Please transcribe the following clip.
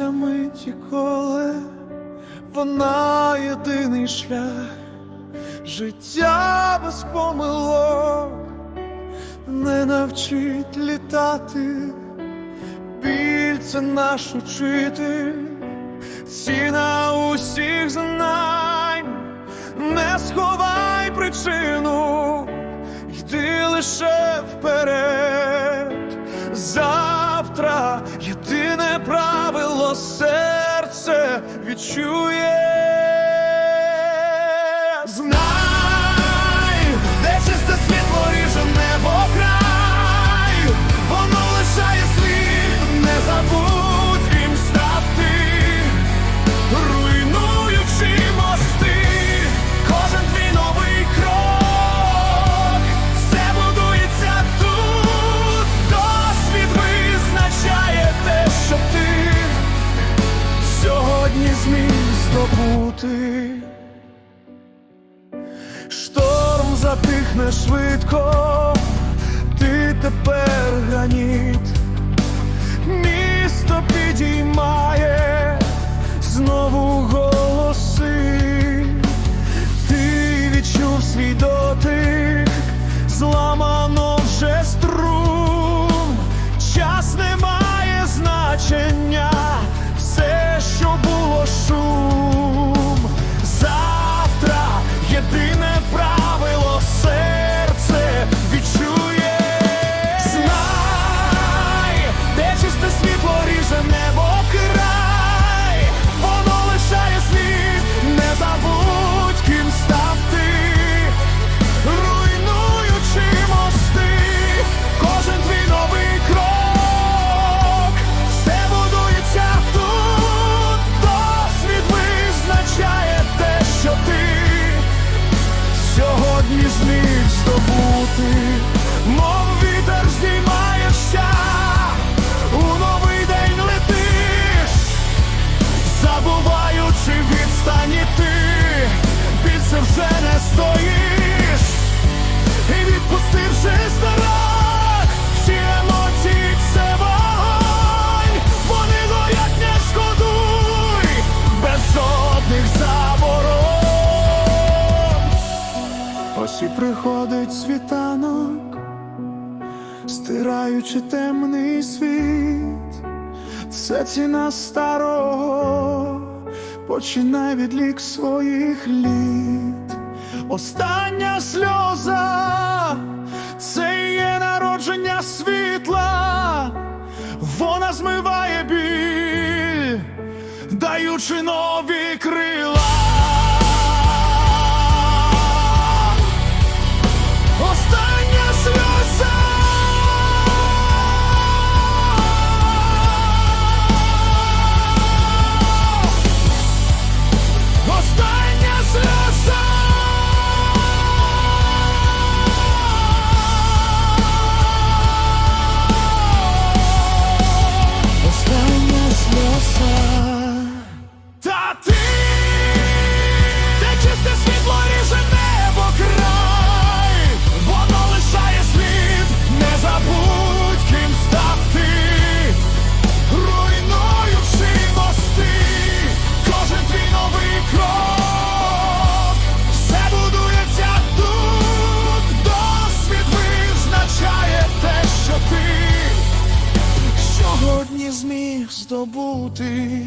ця миті коле, вона єдиний шлях, життя без помилок, не навчить літати, біль це наш учитель, ціна усіх знань, не сховай причину, йди лише вперед. Завтра єдине правило серце відчує. Здобути. Шторм затихне швидко, ти тепер граніт, місто підіймає знову голоси, ти відчув свій дотик, зламано вже струм, час не має значення, єдине більше вже не стоїш, і відпустивши старак, всі емоції це вогонь, вони горять, не шкодуй, без жодних заборон. Ось і приходить світанок, стираючи темний світ, це ціна старого, починай відлік своїх літ. Остання сльоза, це є народження світла, вона змиває біль, даючи нові крила. Ти сьогодні зміг здобути.